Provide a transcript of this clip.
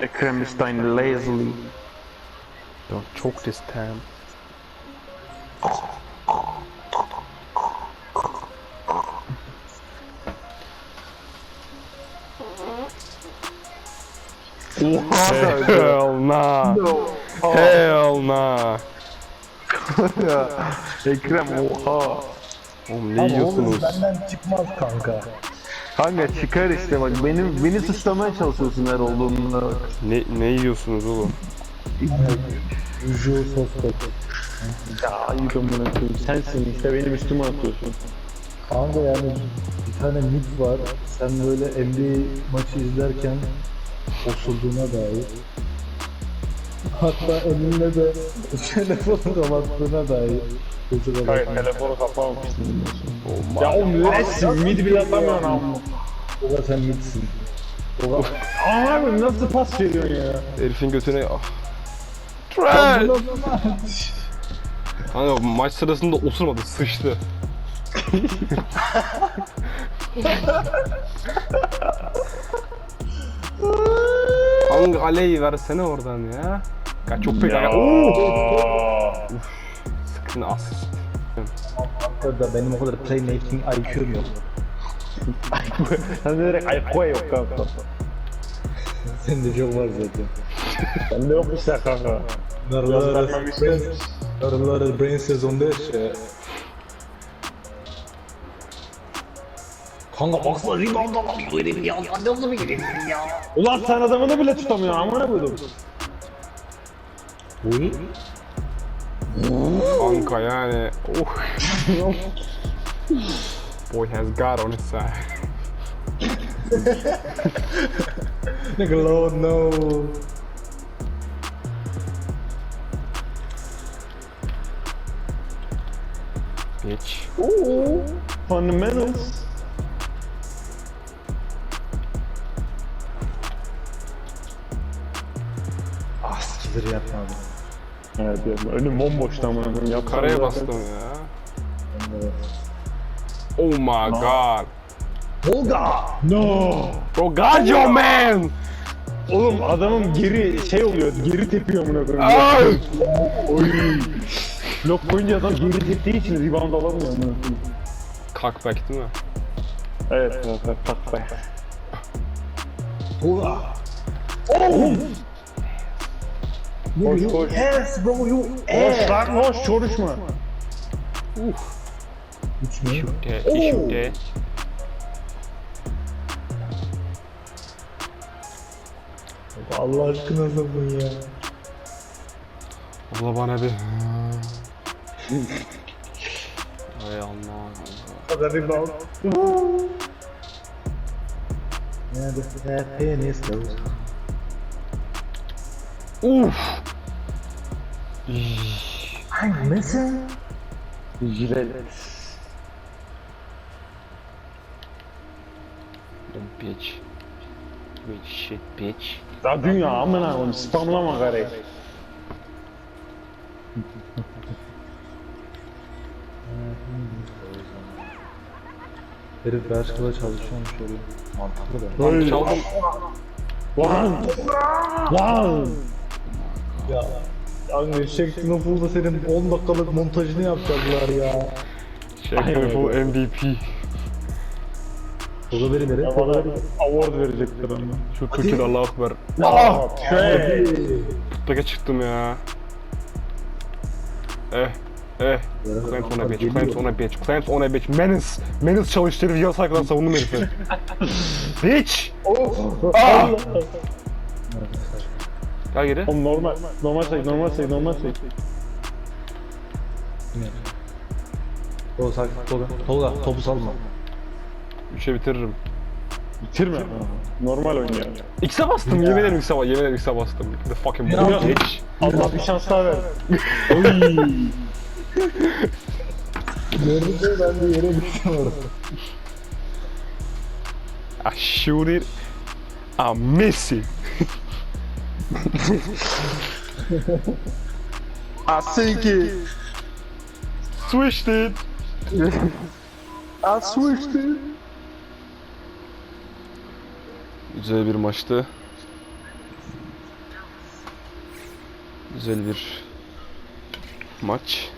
Ekrem is dying lazily. Don't choke this time. Oha Hell nah. Hell nah. Ekrem oha. Oğlum ne yiyorsunuz? benden çıkmaz kanka. Kanka çıkar işte bak benim beni suçlamaya çalışıyorsun her olduğumda bak. Ne ne yiyorsunuz oğlum? Uju sos sos. Ya ayıp amına koyayım sensin işte benim üstüme atıyorsun. Kanka yani bir tane mit var. Sen böyle NBA maçı izlerken osurduğuna dair. Hatta elinle de telefonu kapattığına dair. Hayır telefonu kapamamışsın. Oh Ya oğlum neresin mid bile atamıyorsun ama. O da sen mitsin. Ama abi nasıl pas veriyorsun ya? Herifin götüne ah. Trash! Kanka maç sırasında osurmadı, sıçtı. Hangi aleyi versene oradan ya. Ya çok pek ya. Sıkın asist. Kanka benim o kadar playmaking IQ'm yok. Sen de direkt ayakwa yok kanka. Sende çok var zaten. Bende yok işte kanka. Narılar vermemişsin. brain, narılar brain sezonda şey. Kanka baksana rebound alamıyor herif ya. Ya nasıl bir herif ya? Ulan sen adamını bile tutamıyorsun amına koydum. Uy. Kanka yani. Oh. Boy has God on his side. Nigga Lord no. Bitch. Fundamentals. Ah sikilir yapmadım. Evet ya önüm bomboştu. Yapsam Karaya bastım ya. Oh my god. Tolga! No. Your man! Oğlum adamın geri şey oluyor, geri tepiyor amına koyayım. Ay! Oy. Blok koyunca adam geri teptiği için rebound alamıyor amına koyayım. Cockback değil mi? Evet, evet, evet, tak be. Koş koş. Yes bro you Koş lan koş, çoruşma. Üç mü? Shoot that, he shoot that. Allah aşkına sabun ya. Abla bana bir... Ay Allah. Rebound. Yeah, the that penis goes. Uf! I'm missing. Jilet. Dumb bitch. Wait shit bitch. Ya dünya amına koyayım, spamlama karayı. Herif Berşkı'da çalışıyormuş oraya. Mantıklı da. Öyle. Çaldım. Lan! Lan! Ya. Kanka Shaq Snowfall'da senin 10 dakikalık montajını yapacaklar ya. Shaq Full MVP. Tolga beni nereye? Bana beni. award verecekler ama. Şu Türkiye'de Allah akbar. Ah! Şey! Peke çıktım ya. Eh. Eh. Clamps on a bitch, clamps on a bitch, clamps on a bitch. Menace. Menace çalıştırıp yarı arkadan savundum herifi. bitch! Ah! Gel geri. Oğlum normal, normal şey, normal şey, normal şey. Tolga sakin Tolga. Tolga topu salma. Üçe bitiririm. Bitirme. Normal oynuyor. X'e bastım, yemin ederim X'e bastım, yemin ederim X'e bastım. The fucking Ya. bull bitch. Allah bir şans daha ver. Gördün mü ben de yere düştüm orada. I shoot it, I miss it. Ah, I think it. Switched it. I switched it. Güzel bir maçtı. Güzel bir maç.